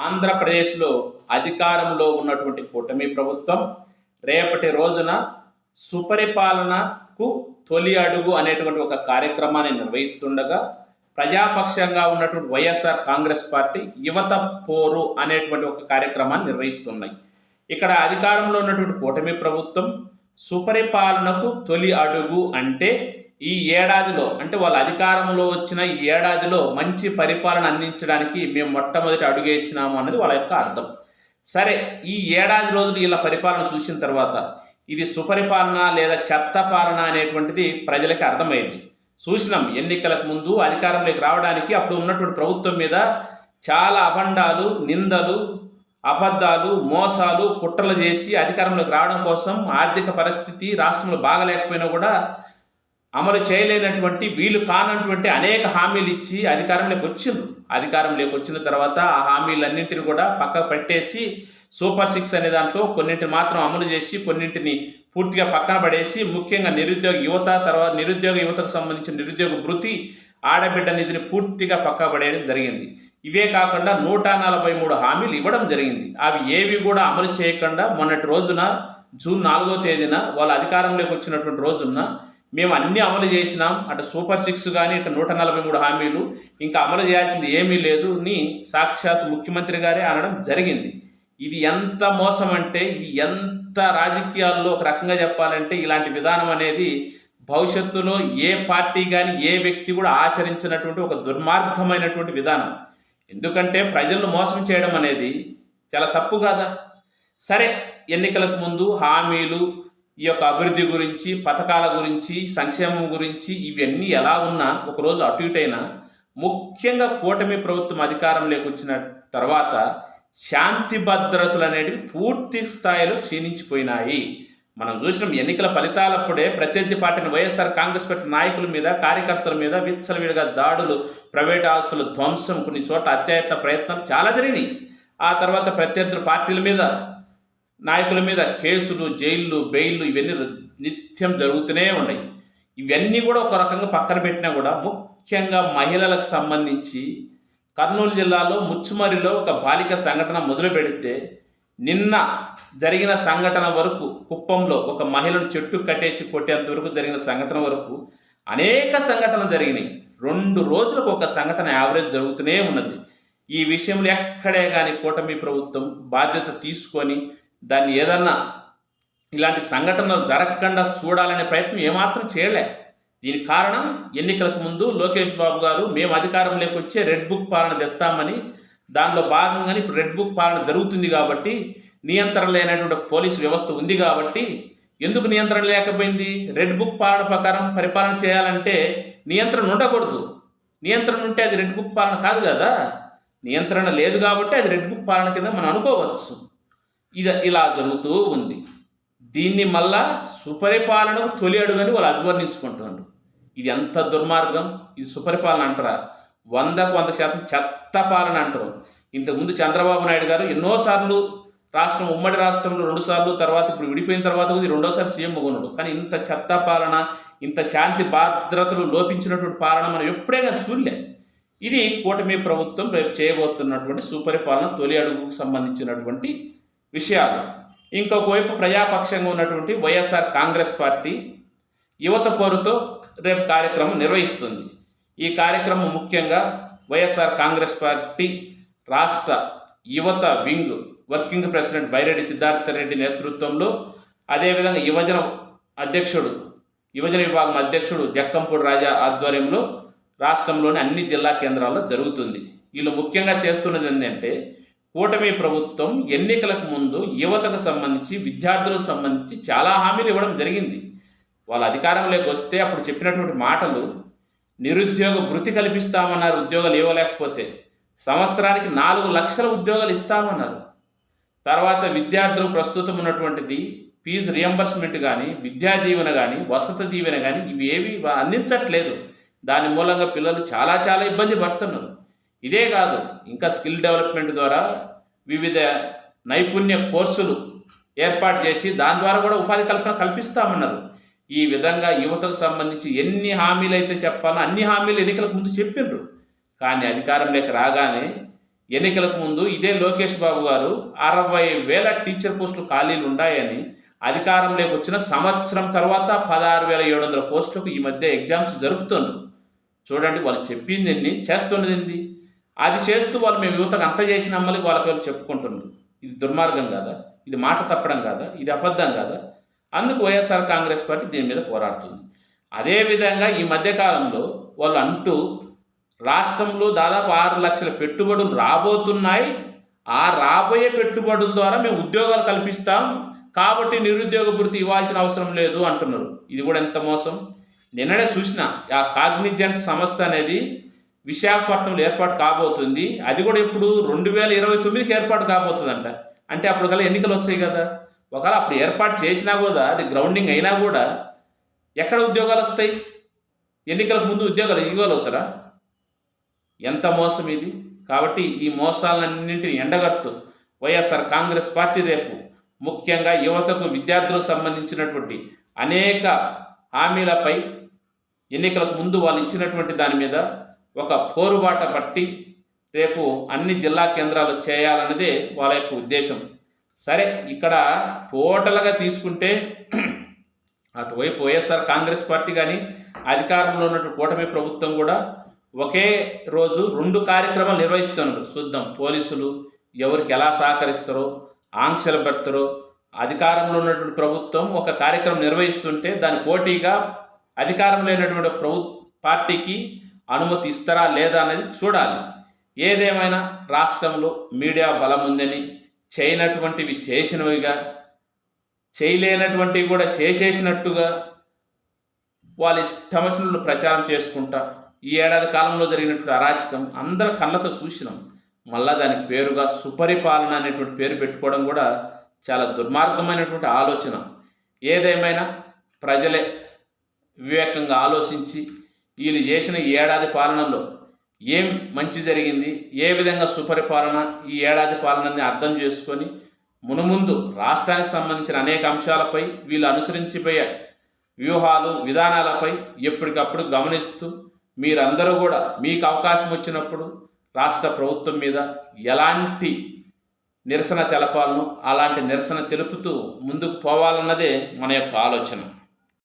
ఆంధ్రప్రదేశ్లో అధికారంలో ఉన్నటువంటి కూటమి ప్రభుత్వం రేపటి రోజున సుపరిపాలనకు తొలి అడుగు అనేటువంటి ఒక కార్యక్రమాన్ని నిర్వహిస్తుండగా ప్రజాపక్షంగా ఉన్నటువంటి వైఎస్ఆర్ కాంగ్రెస్ పార్టీ యువత పోరు అనేటువంటి ఒక కార్యక్రమాన్ని నిర్వహిస్తున్నాయి. ఇక్కడ అధికారంలో ఉన్నటువంటి కూటమి ప్రభుత్వం సుపరిపాలనకు తొలి అడుగు అంటే ఈ ఏడాదిలో అంటే వాళ్ళ అధికారంలో వచ్చిన ఈ ఏడాదిలో మంచి పరిపాలన అందించడానికి మేము మొట్టమొదటి అడుగేసినాము అన్నది వాళ్ళ యొక్క అర్థం. సరే ఈ ఏడాది రోజులు ఇలా పరిపాలన చూసిన తర్వాత ఇది సుపరిపాలన లేదా చెత్త పాలన అనేటువంటిది ప్రజలకి అర్థమైంది. చూసినాం ఎన్నికలకు ముందు అధికారంలోకి రావడానికి అప్పుడు ఉన్నటువంటి ప్రభుత్వం మీద చాలా అభండాలు నిందలు అబద్ధాలు మోసాలు కుట్రలు చేసి అధికారంలోకి రావడం కోసం ఆర్థిక పరిస్థితి రాష్ట్రంలో బాగలేకపోయినా కూడా అమలు చేయలేనటువంటి వీలు కానటువంటి అనేక హామీలు ఇచ్చి అధికారంలోకి వచ్చిండ్రు. అధికారంలోకి వచ్చిన తర్వాత ఆ హామీలన్నింటిని కూడా పక్కకు పెట్టేసి సూపర్ సిక్స్ అనే దాంట్లో కొన్నింటిని మాత్రం అమలు చేసి కొన్నింటిని పూర్తిగా పక్కన పడేసి ముఖ్యంగా నిరుద్యోగ యువత తర్వాత నిరుద్యోగ యువతకు సంబంధించిన నిరుద్యోగ భృతి ఆడబిడ్డ నిధిని పూర్తిగా పక్క పడేయడం జరిగింది. ఇవే కాకుండా నూట నలభై మూడు హామీలు ఇవ్వడం జరిగింది. అవి ఏవి కూడా అమలు చేయకుండా మొన్నటి రోజున జూన్ నాలుగో తేదీన వాళ్ళ అధికారంలోకి వచ్చినటువంటి రోజున మేము అన్నీ అమలు చేసినాం. అటు సూపర్ సిక్స్ కానీ ఇటు నూట నలభై మూడు హామీలు. ఇంకా అమలు చేయాల్సింది ఏమీ లేదు అని సాక్షాత్ ముఖ్యమంత్రి గారే అనడం జరిగింది. ఇది ఎంత మోసం అంటే ఇది ఎంత రాజకీయాల్లో ఒక రకంగా చెప్పాలంటే ఇలాంటి విధానం అనేది భవిష్యత్తులో ఏ పార్టీ కానీ ఏ వ్యక్తి కూడా ఆచరించినటువంటి ఒక దుర్మార్గమైనటువంటి విధానం. ఎందుకంటే ప్రజలను మోసం చేయడం అనేది చాలా తప్పు కాదా? సరే ఎన్నికలకు ముందు హామీలు ఈ యొక్క అభివృద్ధి గురించి పథకాల గురించి సంక్షేమం గురించి ఇవన్నీ ఎలా ఉన్నా ఒకరోజు అటు ఇటైనా ముఖ్యంగా కూటమి ప్రభుత్వం అధికారంలోకి వచ్చిన తర్వాత శాంతి భద్రతలు అనేటివి పూర్తి స్థాయిలో క్షీణించిపోయినాయి. మనం చూసినాం ఎన్నికల ఫలితాలప్పుడే ప్రత్యర్థి పార్టీని వైఎస్ఆర్ కాంగ్రెస్ పార్టీ నాయకుల మీద కార్యకర్తల మీద విచ్చలవిడిగా దాడులు ప్రైవేట్ ఆస్తుల ధ్వంసం కొన్ని చోట్ల అత్యాయత్త ప్రయత్నాలు చాలా జరిగినాయి. ఆ తర్వాత ప్రత్యర్థి పార్టీల మీద నాయకుల మీద కేసులు జైళ్ళు బెయిల్లు ఇవన్నీ నిత్యం జరుగుతూనే ఉన్నాయి. ఇవన్నీ కూడా ఒక రకంగా పక్కన పెట్టినా కూడా ముఖ్యంగా మహిళలకు సంబంధించి కర్నూలు జిల్లాలో ముచ్చుమరిలో ఒక బాలిక సంఘటన మొదలు పెడితే నిన్న జరిగిన సంఘటన వరకు కుప్పంలో ఒక మహిళను చెట్టు కట్టేసి కొట్టేంత వరకు జరిగిన సంఘటన వరకు అనేక సంఘటనలు జరిగినాయి. రెండు రోజులకు ఒక సంఘటన యావరేజ్ జరుగుతూనే ఉన్నది. ఈ విషయంలో ఎక్కడే కానీ కూటమి ప్రభుత్వం బాధ్యత తీసుకొని దాన్ని ఏదన్నా ఇలాంటి సంఘటనలు జరగకుండా చూడాలనే ప్రయత్నం ఏమాత్రం చేయలే. దీనికి కారణం ఎన్నికలకు ముందు లోకేష్ బాబు గారు మేము అధికారంలోకి వచ్చే రెడ్ బుక్ పాలన తెస్తామని దానిలో భాగంగానే ఇప్పుడు రెడ్ బుక్ పాలన జరుగుతుంది కాబట్టి నియంత్రణ లేనటువంటి పోలీసు వ్యవస్థ ఉంది కాబట్టి ఎందుకు నియంత్రణ లేకపోయింది? రెడ్ బుక్ పాలన ప్రకారం పరిపాలన చేయాలంటే నియంత్రణ ఉండకూడదు. నియంత్రణ ఉంటే అది రెడ్ బుక్ పాలన కాదు కదా. నియంత్రణ లేదు కాబట్టి అది రెడ్ బుక్ పాలన కింద మనం అనుకోవచ్చు. ఇది ఇలా జరుగుతూ ఉంది. దీన్ని మళ్ళా సుపరిపాలనకు తొలి అడుగని వాళ్ళు అభివర్ణించుకుంటున్నారు. ఇది ఎంత దుర్మార్గం? ఇది సుపరిపాలన అంటారా? వందకు వంద శాతం చెత్త పాలన అంటారు. ఇంతకుముందు చంద్రబాబు నాయుడు గారు ఎన్నోసార్లు రాష్ట్రం ఉమ్మడి రాష్ట్రంలో రెండు సార్లు తర్వాత ఇప్పుడు విడిపోయిన తర్వాత కూడా ఇది రెండోసారి సీఎం ఉన్నాడు కానీ ఇంత చెత్త పాలన ఇంత శాంతి భద్రతలు లోపించినటువంటి పాలన మనం ఎప్పుడే కానీ చూడలే. ఇది కూటమి ప్రభుత్వం రేపు చేయబోతున్నటువంటి సుపరిపాలన తొలి అడుగుకు సంబంధించినటువంటి విషయాలు. ఇంకొక వైపు ప్రజాపక్షంగా ఉన్నటువంటి వైఎస్ఆర్ కాంగ్రెస్ పార్టీ యువత పోరుతో రేపు కార్యక్రమం నిర్వహిస్తుంది. ఈ కార్యక్రమం ముఖ్యంగా వైఎస్ఆర్ కాంగ్రెస్ పార్టీ రాష్ట్ర యువత wing working president Byreddy Siddhartha Reddy నేతృత్వంలో అదేవిధంగా యువజన అధ్యక్షుడు యువజన విభాగం అధ్యక్షుడు జక్కంపూడి రాజా ఆధ్వర్యంలో రాష్ట్రంలోని అన్ని జిల్లా కేంద్రాల్లో జరుగుతుంది. వీళ్ళు ముఖ్యంగా చేస్తున్నది ఏంటంటే కూటమి ప్రభుత్వం ఎన్నికలకు ముందు యువతకు సంబంధించి విద్యార్థులకు సంబంధించి చాలా హామీలు ఇవ్వడం జరిగింది. వాళ్ళ అధికారంలోకి వస్తే అప్పుడు చెప్పినటువంటి మాటలు నిరుద్యోగ భృతి కల్పిస్తామన్నారు ఉద్యోగాలు ఇవ్వలేకపోతే. సంవత్సరానికి నాలుగు లక్షల ఉద్యోగాలు ఇస్తామన్నారు. తర్వాత విద్యార్థులు ప్రస్తుతం ఉన్నటువంటిది ఫీజు రియంబర్స్మెంట్ కానీ విద్యా దీవెన కానీ వసతి దీవెన కానీ ఇవి ఏవి అందించట్లేదు. దాని మూలంగా పిల్లలు చాలా చాలా ఇబ్బంది పడుతున్నారు. ఇదే కాదు ఇంకా స్కిల్ డెవలప్మెంట్ ద్వారా వివిధ నైపుణ్య కోర్సులు ఏర్పాటు చేసి దాని ద్వారా కూడా ఉపాధి కల్పన కల్పిస్తామన్నారు. ఈ విధంగా యువతకు సంబంధించి ఎన్ని హామీలు అయితే చెప్పాలో అన్ని హామీలు ఎన్నికలకు ముందు చెప్పిండ్రు. కానీ అధికారంలోకి రాగానే ఎన్నికలకు ముందు ఇదే లోకేష్ బాబు గారు అరవై వేల టీచర్ పోస్టులు ఖాళీలు ఉన్నాయని అధికారంలోకి వచ్చిన సంవత్సరం తర్వాత పదహారు వేల ఏడు వందల పోస్టులకు ఈ మధ్య ఎగ్జామ్స్ జరుపుతుండ్రు. చూడండి వాళ్ళు చెప్పింది ఎన్ని చేస్తున్నది ఏంది? అది చేస్తూ వాళ్ళు మేము యువతకు అంత చేసిన అమ్మలకి వాళ్ళకి వాళ్ళు చెప్పుకుంటున్నారు ఇది దుర్మార్గం కాదా? ఇది మాట తప్పడం కాదా? ఇది అబద్ధం కాదా? అందుకు వైఎస్ఆర్ కాంగ్రెస్ పార్టీ దీని మీద పోరాడుతుంది. అదేవిధంగా ఈ మధ్యకాలంలో వాళ్ళు అంటూ రాష్ట్రంలో దాదాపు ఆరు లక్షల పెట్టుబడులు రాబోతున్నాయి. ఆ రాబోయే పెట్టుబడుల ద్వారా మేము ఉద్యోగాలు కల్పిస్తాం. కాబట్టి నిరుద్యోగ భృతి ఇవ్వాల్సిన అవసరం లేదు అంటున్నారు. ఇది కూడా ఎంత మోసం? నిన్ననే చూసిన ఆ కాగ్నిజెంట్ సంస్థ అనేది విశాఖపట్నంలో ఏర్పాటు కాబోతుంది. అది కూడా ఇప్పుడు రెండు వేల ఇరవై తొమ్మిదికి ఏర్పాటు కాబోతుందంట. అంటే అప్పుడు కల్లా ఎన్నికలు వచ్చాయి కదా. ఒకవేళ అప్పుడు ఏర్పాటు చేసినా కూడా అది గ్రౌండింగ్ అయినా కూడా ఎక్కడ ఉద్యోగాలు వస్తాయి? ఎన్నికలకు ముందు ఉద్యోగాలు ఇవ్వగలుగుతారా ఎంత మోసం ఇది? కాబట్టి ఈ మోసాలన్నింటిని ఎండగడుతూ వైఎస్ఆర్ కాంగ్రెస్ పార్టీ రేపు ముఖ్యంగా యువతకు విద్యార్థులకు సంబంధించినటువంటి అనేక హామీలపై ఎన్నికలకు ముందు వాళ్ళు ఇచ్చినటువంటి దాని మీద ఒక పోరుబాట పట్టి రేపు అన్ని జిల్లా కేంద్రాలు చేయాలన్నదే వాళ్ళ యొక్క ఉద్దేశం. సరే ఇక్కడ టోటల్గా తీసుకుంటే అటువైపు వైఎస్ఆర్ కాంగ్రెస్ పార్టీ కానీ అధికారంలో ఉన్నటువంటి కూటమి ప్రభుత్వం కూడా ఒకే రోజు రెండు కార్యక్రమాలు నిర్వహిస్తున్నారు. చూద్దాం పోలీసులు ఎవరికి ఎలా సహకరిస్తారో ఆంక్షలు పెడతారో అధికారంలో ఉన్నటువంటి ప్రభుత్వం ఒక కార్యక్రమం నిర్వహిస్తుంటే దాని పోటీగా అధికారం లేనటువంటి ప్రభు పార్టీకి అనుమతి ఇస్తారా లేదా అనేది చూడాలి. ఏదేమైనా రాష్ట్రంలో మీడియా బలం ఉందని చేయనటువంటివి చేసినవిగా చేయలేనటువంటివి కూడా చేసేసినట్టుగా వాళ్ళ ఇష్టం వచ్చినట్లు ప్రచారం చేసుకుంటా ఈ ఏడాది కాలంలో జరిగినటువంటి అరాచకం అందరం కళ్ళతో చూసినాం. మళ్ళా దానికి పేరుగా సుపరిపాలన అనేటువంటి పేరు పెట్టుకోవడం కూడా చాలా దుర్మార్గమైనటువంటి ఆలోచన. ఏదేమైనా ప్రజలే వివేకంగా ఆలోచించి వీళ్ళు చేసిన ఈ ఏడాది పాలనలో ఏం మంచి జరిగింది ఏ విధంగా సుపరిపాలన ఈ ఏడాది పాలనని అర్థం చేసుకొని మునుముందు రాష్ట్రానికి సంబంధించిన అనేక అంశాలపై వీళ్ళు అనుసరించిపోయే వ్యూహాలు విధానాలపై ఎప్పటికప్పుడు గమనిస్తూ మీరందరూ కూడా మీకు అవకాశం వచ్చినప్పుడు రాష్ట్ర ప్రభుత్వం మీద ఎలాంటి నిరసన తెలపాలను అలాంటి నిరసన తెలుపుతూ ముందుకు పోవాలన్నదే మన యొక్క ఆలోచన.